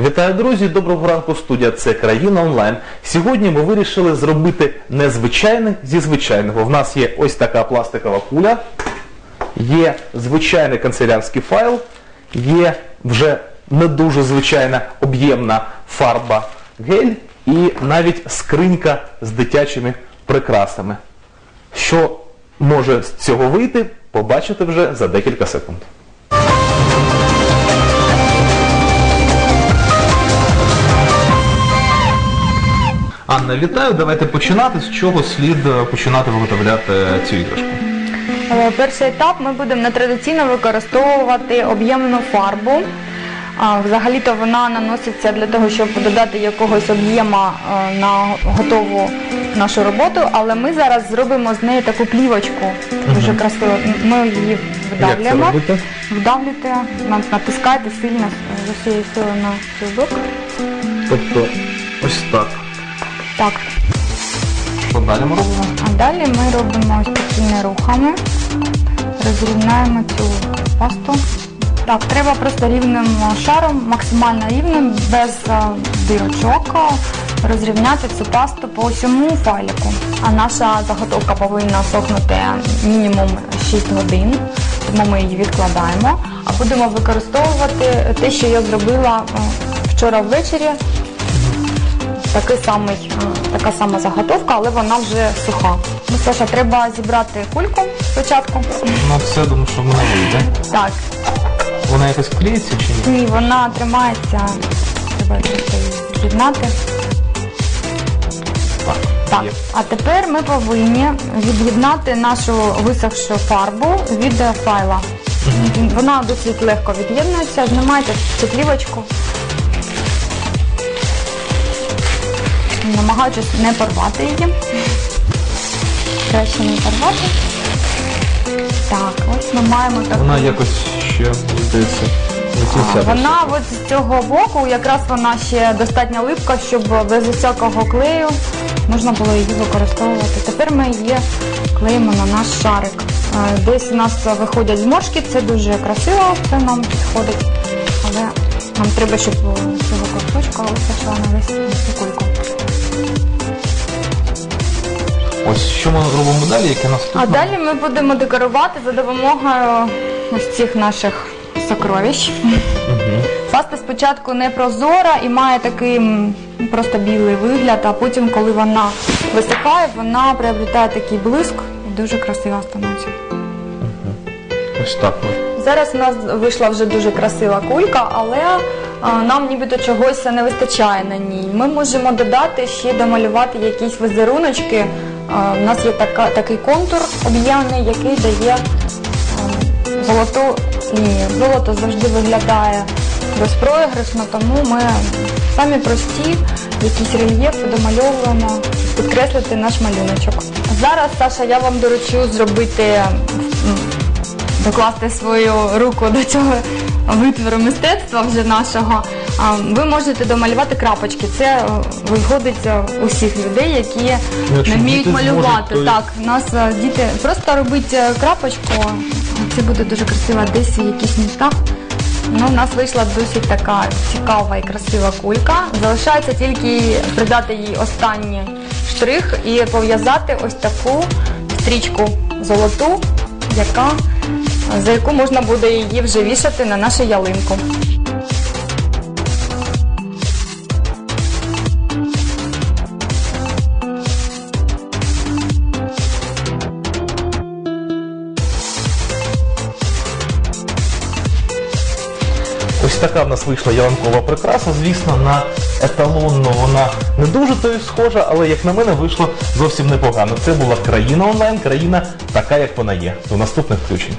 Вітаю, друзі! Доброго ранку, студія. Це країна онлайн. Сьогодні ми вирішили зробити незвичайне зі звичайного. В нас є ось така пластикова куля, є звичайний канцелярський файл, є вже не дуже звичайна об'ємна фарба гель і навіть скринька з дитячими прикрасами. Що може з цього вийти, побачите вже за декілька секунд. Вітаю. Давайте починати. З чого слід е, починати виготовляти цю іграшку? Е, Перший етап ми будемо нетрадиційно використовувати об'ємну фарбу. Взагалі-то вона наноситься для того, щоб додати якогось об'єма е, на готову нашу роботу, але ми зараз зробимо з неї таку плівочку. Дуже красиво. Ми її вдавлюємо. робити? Вдавлюєте, на- сильно з усієї сили на цей бок. Тобто ось так. Так. Що далі ми робимо? А далі ми робимо ось такими рухами, розрівняємо цю пасту. Так, треба просто рівним шаром, максимально рівним, без е, дирочок, е, розрівняти цю пасту по всьому файліку. А наша заготовка повинна сохнути мінімум 6 годин, тому ми її відкладаємо. А будемо використовувати те, що я зробила е, вчора ввечері. Такий самий, е, така сама заготовка, але вона вже суха. Ну, Саша, треба зібрати кульку спочатку. Ну все, думаю, що в мене вийде. Так, Вона якось клеїться чи ні? ні, вона тримається. Треба її з'єднати. Так. Так, Є. а тепер ми повинні від'єднати нашу висохшу фарбу від файла. Вона досить легко від'єднується. Знімайте цю плівочку. Намагаючись не порвати її. Краще не порвати. Так, ось ми маємо таку. Вона якось ще, здається, кінця. Вона от з цього боку, якраз вона ще достатньо липка, щоб без усякого клею можна було її використовувати. Тепер ми її клеїмо на наш шарик. Е, Десь у нас виходять зморшки, це дуже красиво, це нам підходить. Але нам треба, щоб цього ковточка висохла на весь кульку. Ось що ми робимо далі, яке наступне? А далі ми будемо декорувати за допомогою ось цих наших сокровищ. Паста спочатку не прозора і має такий м, просто білий вигляд, а потім, коли вона висихає, вона приобретає такий блиск і дуже красиво становиться. Ось так. Зараз у нас вийшла вже дуже красива кулька, але а, нам нібито чогось не вистачає на ній. Ми можемо додати ще домалювати якісь візеруночки. У нас є така, такий контур об'ємний, який дає а, золоту лінію. Золото завжди виглядає безпроіграшно, тому ми самі прості якісь рельєфи домальовуємо, підкреслити наш малюночок. Зараз, Саша, я вам доручу зробити докласти свою руку до цього витвору мистецтва вже нашого, ви можете домалювати крапочки. Це е, виходить е, у всіх людей, які якщо не вміють діти зможуть, малювати. то Так, у нас е, діти просто робить крапочку, це буде дуже красиво десь в якихось містах. Ну, у нас вийшла досить така цікава і красива кулька. Залишається тільки придати їй останній штрих і пов'язати ось таку стрічку золоту, яка, за яку можна буде її вже вішати на нашу ялинку. Ось така в нас вийшла ялинкова прикраса. Звісно, на еталонну вона не дуже то схожа, але як на мене вийшло зовсім непогано. Це була країна онлайн, країна така, як вона є. До наступних включень.